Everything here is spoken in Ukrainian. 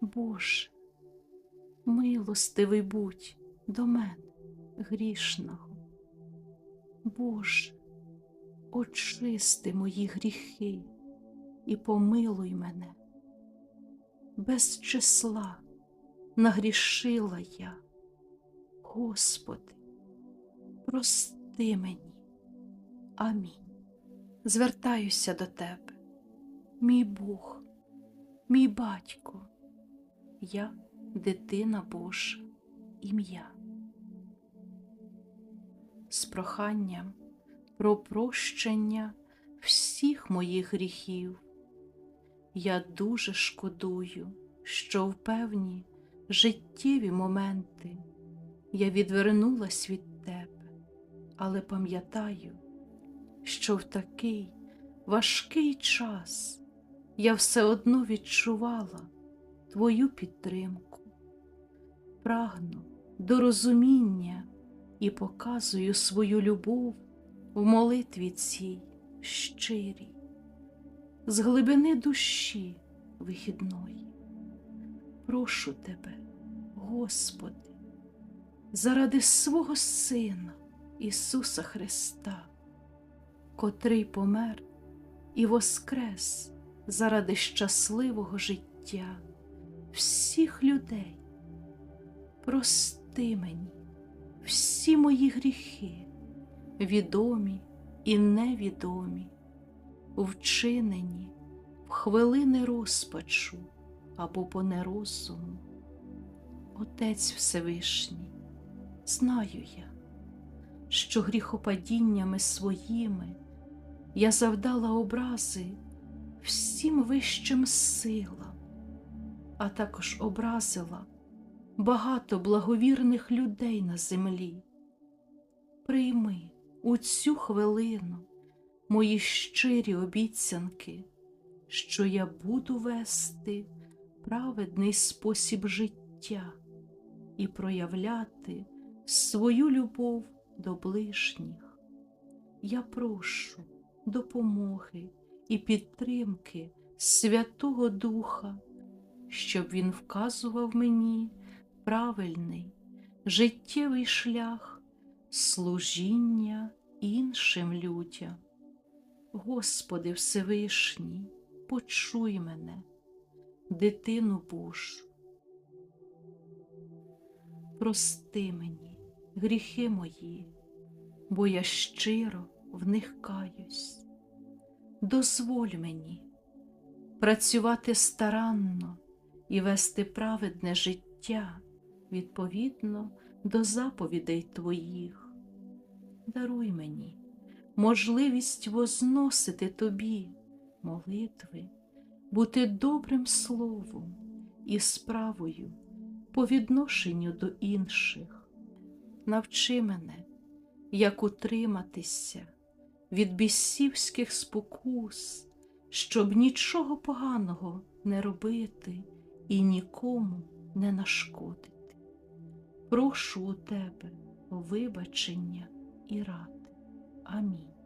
Боже, милостивий будь до мене грішного. Боже, очисти мої гріхи і помилуй мене. Без числа нагрішила я. Господи, прости мені. Амінь. Звертаюся до Тебе, мій Бог, мій батько, я дитина Божа, ім'я. З проханням про прощення всіх моїх гріхів. Я дуже шкодую, що в певні життєві моменти я відвернулась від тебе, але пам'ятаю, що в такий важкий час я все одно відчувала твою підтримку, прагну до розуміння і показую свою любов в молитві цій щирій, з глибини душі вихідної. Прошу тебе, Господи, заради свого Сина Ісуса Христа, котрий помер і воскрес заради щасливого життя всіх людей. Прости мені всі мої гріхи, відомі і невідомі, вчинені в хвилини розпачу або по нерозуму. Отець Всевишній, знаю я, що гріхопадіннями своїми я завдала образи всім вищим силам, а також образила багато благовірних людей на землі. Прийми у цю хвилину мої щирі обіцянки, що я буду вести праведний спосіб життя і проявляти свою любов до ближніх. Я прошу допомоги і підтримки Святого Духа, щоб Він вказував мені правильний життєвий шлях служіння іншим людям. Господи Всевишній, почуй мене, дитину Божу. Прости мені гріхи мої, бо я щиро в них каюсь. Дозволь мені працювати старанно і вести праведне життя відповідно до заповідей Твоїх. Даруй мені можливість возносити Тобі молитви, бути добрим словом і справою по відношенню до інших. Навчи мене, як утриматися від бісівських спокус, щоб нічого поганого не робити і нікому не нашкодити. Прошу у тебе вибачення і ради. Амінь.